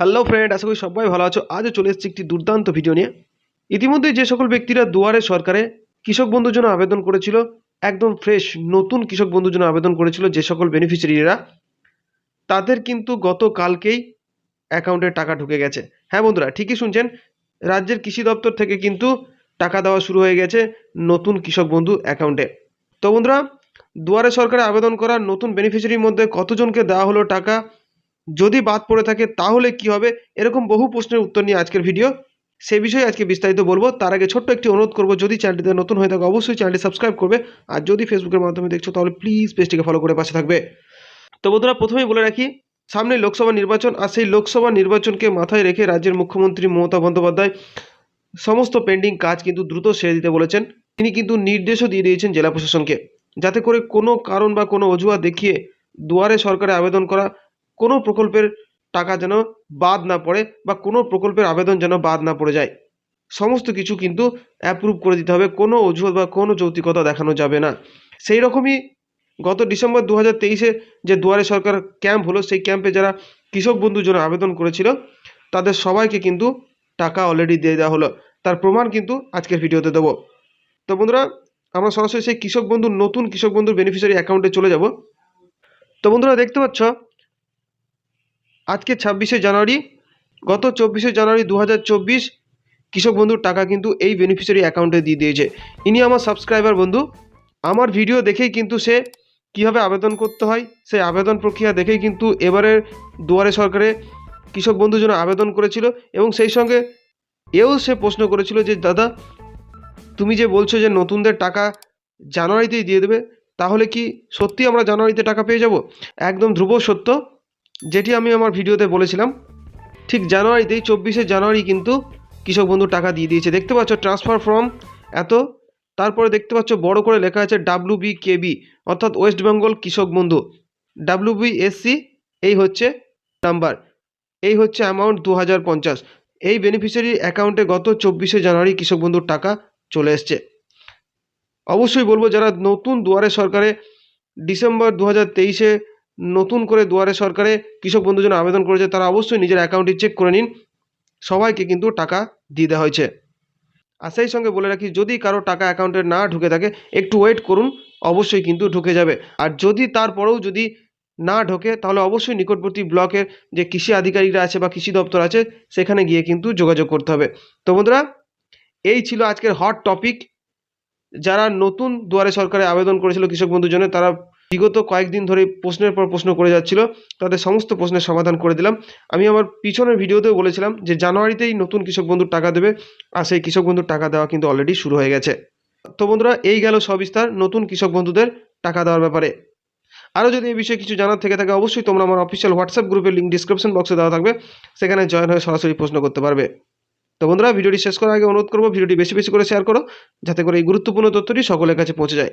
Hello friend আশা করি সবাই ভালো আছো। আজও চলে এসেছি একটি দুর্দান্ত ভিডিও নিয়ে। ইতিমধ্যে যে সকল ব্যক্তিরা দুয়ারে সরকারে কৃষক বন্ধুর জন্য আবেদন করেছিল, একদম ফ্রেশ নতুন কৃষক বন্ধুর জন্য আবেদন করেছিল যে সকল বেনিফিশিয়ারিরা তাদের কিন্তু গতকালকেই অ্যাকাউন্টে টাকা ঢুকে গেছে। হ্যাঁ বন্ধুরা, ঠিকই শুনছেন, রাজ্যের কৃষি দপ্তর থেকে কিন্তু টাকা দেওয়া শুরু হয়ে গেছে নতুন কৃষক বন্ধু অ্যাকাউন্টে তো বন্ধুরা, দুয়ারে সরকারে আবেদন করা নতুন বেনিফিশিয়ারির মধ্যে কতজনকে দেওয়া হলো টাকা যদি বাদ পড়ে থাকে, তাহলে কি হবে? এরকম বহু প্রশ্নের উত্তর নিয়ে আজকের ভিডিও। সে বিষয়ে আজকে বিস্তারিত বলব। তার আগে ছোট্ট একটি অনুরোধ করব, যদি চ্যানেলটিতে নতুন হয়ে থাকে, অবশ্যই চ্যানেলটি সাবস্ক্রাইব করবে। আর যদি ফেসবুকের মাধ্যমে দেখছ, তাহলে প্লিজ পেজটিকে ফলো করে পাশে থাকবে। তো বন্ধুরা, প্রথমেই বলে রাখি সামনে লোকসভা নির্বাচন, আর সেই লোকসভা নির্বাচনকে মাথায় রেখে রাজ্যের মুখ্যমন্ত্রী মমতা বন্দ্যোপাধ্যায় সমস্ত পেন্ডিং কাজ কিন্তু দ্রুত সেরে দিতে বলেছেন। তিনি কিন্তু নির্দেশও দিয়ে দিয়েছেন জেলা প্রশাসনকে, যাতে করে কোনো কারণ বা কোনো অজুহাত দেখিয়ে দুয়ারে সরকারে আবেদন করা কোনো প্রকল্পের টাকা যেন বাদ না পড়ে বা কোনো প্রকল্পের আবেদন যেন বাদ না পড়ে যায়। সমস্ত কিছু কিন্তু অ্যাপ্রুভ করে দিতে হবে, কোনো অজুহাত বা কোনো যৌক্তিকতা দেখানো যাবে না। সেই রকমই গত ডিসেম্বর দু হাজার তেইশে যে দুয়ারে সরকার ক্যাম্প হলো, সেই ক্যাম্পে যারা কৃষক বন্ধুর জন্য আবেদন করেছিল, তাদের সবাইকে কিন্তু টাকা অলরেডি দিয়ে দেওয়া হলো। তার প্রমাণ কিন্তু আজকের ভিডিওতে দেবো। তো বন্ধুরা, আমরা সরাসরি সেই কৃষক বন্ধুর, নতুন কৃষক বন্ধুর বেনিফিশিয়ারি অ্যাকাউন্টে চলে যাব। তো বন্ধুরা, দেখতে পাচ্ছ আজকে ছাব্বিশে জানুয়ারি, গত চব্বিশে জানুয়ারি দু হাজার চব্বিশ, কৃষক বন্ধুর টাকা কিন্তু এই বেনিফিশিয়ারি অ্যাকাউন্টে দিয়ে দিয়েছে। ইনি আমার সাবস্ক্রাইবার বন্ধু। আমার ভিডিও দেখেই কিন্তু সে কীভাবে আবেদন করতে হয়, সেই আবেদন প্রক্রিয়া দেখেই কিন্তু এবারের দুয়ারে সরকারে কৃষক বন্ধুর জন্য আবেদন করেছিল এবং সেই সঙ্গে এও সে প্রশ্ন করেছিল যে, দাদা, তুমি যে বলছো যে নতুনদের টাকা জানুয়ারিতেই দিয়ে দেবে, তাহলে কি সত্যি আমরা জানুয়ারিতে টাকা পেয়ে যাব? একদম ধ্রুব সত্য। যেটি আমি আমার ভিডিওতে বলেছিলাম, ঠিক জানুয়ারিতেই, চব্বিশে জানুয়ারি কিন্তু কৃষক বন্ধু টাকা দিয়ে দিয়েছে। দেখতে পাচ্ছ ট্রান্সফার ফর্ম এত, তারপরে দেখতে পাচ্ছ, বড় করে লেখা আছে ডাব্লু বি অর্থাৎ West Bengal Krishak Bandhu. W B এই হচ্ছে নাম্বার এই হচ্ছে অ্যামাউন্ট দু হাজার পঞ্চাশ। এই বেনিফিশিয়ারি অ্যাকাউন্টে গত চব্বিশে জানুয়ারি কৃষক বন্ধুর টাকা চলে এসছে। অবশ্যই বলব, যারা নতুন দুয়ারে সরকারে, ডিসেম্বর দু হাজার তেইশে নতুন করে দুয়ারে সরকারে কৃষক বন্ধুর জন্য আবেদন করেছে, তারা অবশ্যই নিজের অ্যাকাউন্টটি চেক করে নিন। সবাইকে কিন্তু টাকা দিয়ে দেওয়া হয়েছে। আর সেই সঙ্গে বলে রাখি, যদি কারও টাকা অ্যাকাউন্টে না ঢুকে থাকে, একটু ওয়েট করুন, অবশ্যই কিন্তু ঢুকে যাবে। আর যদি তারপরেও যদি না ঢোকে, তাহলে অবশ্যই নিকটবর্তী ব্লকের যে কৃষি আধিকারিকরা আছে বা কৃষি দপ্তর আছে, সেখানে গিয়ে কিন্তু যোগাযোগ করতে হবে। তো বন্ধুরা, এই ছিল আজকের হট টপিক যারা নতুন দুয়ারে সরকারে আবেদন করেছিল কৃষক বন্ধুর জন্য, তারা বিগত কয়েকদিন ধরে প্রশ্নের পর প্রশ্ন করে যাচ্ছিল, তাদের সমস্ত প্রশ্নের সমাধান করে দিলাম। আমি আমার পিছনের ভিডিওতেও বলেছিলাম যে জানুয়ারিতেই নতুন কৃষক বন্ধুর টাকা দেবে, আর সেই কৃষক বন্ধুর টাকা দেওয়া কিন্তু অলরেডি শুরু হয়ে গেছে। তো বন্ধুরা, এই গেল সবিস্তার নতুন কৃষক বন্ধুদের টাকা দেওয়ার ব্যাপারে। আরও যদি এই বিষয়ে কিছু জানার থেকে থাকে, অবশ্যই তোমরা আমার অফিসিয়াল হোয়াটসঅ্যাপ গ্রুপের লিঙ্ক ডিসক্রিপশন বক্সে দেওয়া থাকবে, সেখানে জয়েন হয়ে সরাসরি প্রশ্ন করতে পারবে। তো বন্ধুরা, ভিডিওটি শেষ করার আগে অনুরোধ করব, ভিডিওটি বেশি বেশি করে শেয়ার করো, যাতে করে এই গুরুত্বপূর্ণ তথ্যটি সকলের কাছে পৌঁছে যায়।